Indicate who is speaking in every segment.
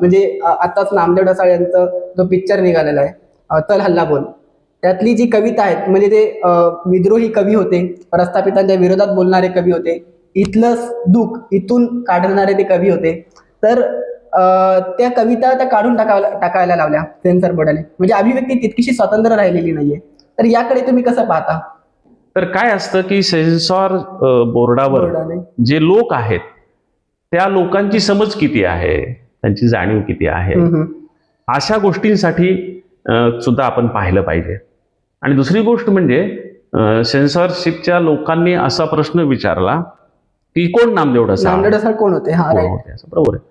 Speaker 1: म्हणजे आताच नामदेव ढसाळ यांचं जो पिक्चर निघालेला आहे तल हल्ला बोल. त्यातली जी कविता आहेत म्हणजे ते विद्रोही कवी होते प्रस्थापितांच्या विरोधात बोलणारे कवी होते इथलं दुःख इथून काढणारे ते कवी होते. तर त्या कविता त्या काढून टाकायला टाकायला लावल्या सेन्सर बोर्डाने. म्हणजे अभिव्यक्ती तितकीशी स्वतंत्र राहिलेली नाहीये. तर याकडे तुम्ही कसं पाहता?
Speaker 2: तर काय असतं की सेन्सॉर बोर्डावर जे लोक आहेत त्या लोकांची समज किती आहे? त्यांची जाणीव किती आहे. अशा गोष्टींसाठी सुद्धा आपण पाहिलं पाहिजे. आणि दुसरी गोष्ट म्हणजे सेन्सॉरशिपच्या लोकांनी असा प्रश्न विचारला की कोण नामदेव ढसाळ
Speaker 1: कोण होते?
Speaker 2: बरोबर आहे.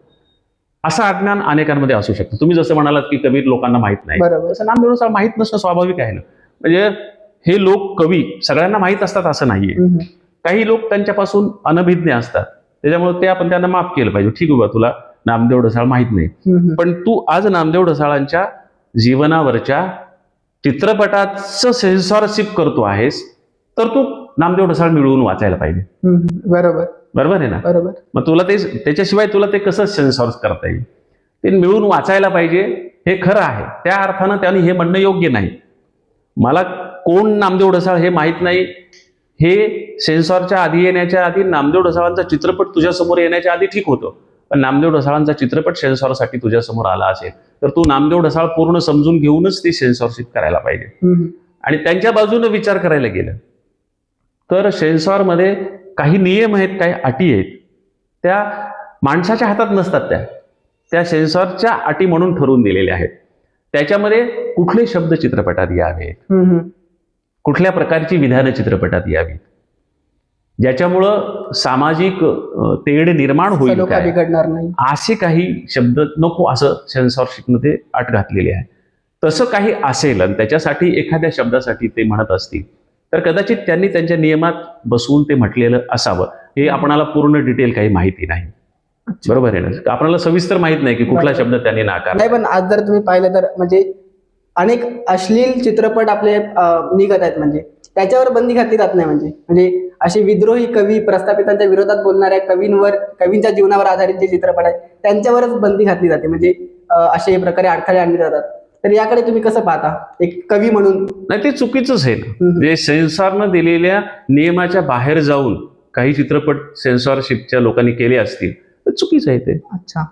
Speaker 2: असं अज्ञान अनेकांमध्ये असू शकतं. तुम्ही जसं म्हणालात की कवी लोकांना माहीत नाही.
Speaker 1: बरोबर.
Speaker 2: नामदेव ढसाळ माहीत नसणं स्वाभाविक आहे ना. म्हणजे हे लोक कवी सगळ्यांना माहीत असतात असं नाहीये. काही लोक त्यांच्यापासून अनभिज्ञ असतात. त्याच्यामुळे ते आपण त्यांना माफ केलं पाहिजे. ठीक आहे तुला नामदेव ढसाळ माहीत नाही. पण तू आज नामदेव ढसाळांच्या जीवनावरच्या चित्रपटाचं सेन्सॉरशिप करतो आहेस तर तू नामदेव ढसाळ मिळवून वाचायला पाहिजे.
Speaker 1: बरोबर.
Speaker 2: बरोबर आहे ना?
Speaker 1: बरोबर.
Speaker 2: मग तुला ते त्याच्याशिवाय तुला ते कसं सेन्सॉर करता येईल? ते मिळून वाचायला पाहिजे हे खरं आहे. त्या अर्थानं त्यांनी हे म्हणणं योग्य नाही. मला कोण नामदेव ढसाळ हे माहीत नाही हे सेन्सॉरच्या आधी येण्याच्या आधी नामदेव ढसाळांचा चित्रपट तुझ्यासमोर येण्याच्या आधी ठीक होतं. पण नामदेव ढसाळांचा चित्रपट सेन्सॉरसाठी तुझ्यासमोर आला असेल तर तू नामदेव ढसाळ पूर्ण समजून घेऊनच ती सेन्सॉरशिप करायला पाहिजे. आणि त्यांच्या बाजूने विचार करायला गेलं तर सेन्सॉरमध्ये काही नियम आहेत काही अटी आहेत. त्या माणसाच्या हातात नसतात त्या. त्या सेन्सॉरच्या अटी म्हणून ठरवून दिलेल्या आहेत. त्याच्यामध्ये कुठले शब्द चित्रपटात यावेत. कुठल्या प्रकारची विधानं चित्रपटात यावीत? ज्याच्यामुळं सामाजिक तेढ निर्माण होईल
Speaker 1: बिघडणार नाही.
Speaker 2: असे काही शब्द नको असं सेन्सॉरशिपमध्ये अट घातलेली आहे. तसं काही असेल आणि त्याच्यासाठी एखाद्या शब्दासाठी ते म्हणत असतील तर कदाचित त्यांनी त्यांच्या नियमात बसवून ते म्हटलेलं असावं. हे आपणाला पूर्ण डिटेल काही माहिती नाही. बरोबर आहे ना? आपल्याला सविस्तर माहीत नाही की कुठला शब्द त्यांनी नाकार
Speaker 1: नाही पण आज जर तुम्ही पाहिलं तर म्हणजे अनेक अश्लील चित्रपट आपले निघत आहेत म्हणजे. त्याच्यावर बंदी घातली जात नाही म्हणजे. म्हणजे असे विद्रोही कवी प्रस्थापितांच्या विरोधात बोलणाऱ्या कवींवर कवींच्या जीवनावर आधारित जे चित्रपट आहेत त्यांच्यावरच बंदी घातली जाते. म्हणजे असे प्रकारे अडथळे आणले जातात. तर याकडे तुम्ही कसं पाहता? एक कवी म्हणून.
Speaker 2: नाही ते चुकीचंच आहे ना.
Speaker 1: हम्म.
Speaker 2: जे सेन्सॉरनं दिलेल्या नियमाच्या बाहेर जाऊन काही चित्रपट सेन्सॉरशिपच्या लोकांनी केले असतील तर चुकीचं आहे ते.
Speaker 1: अच्छा.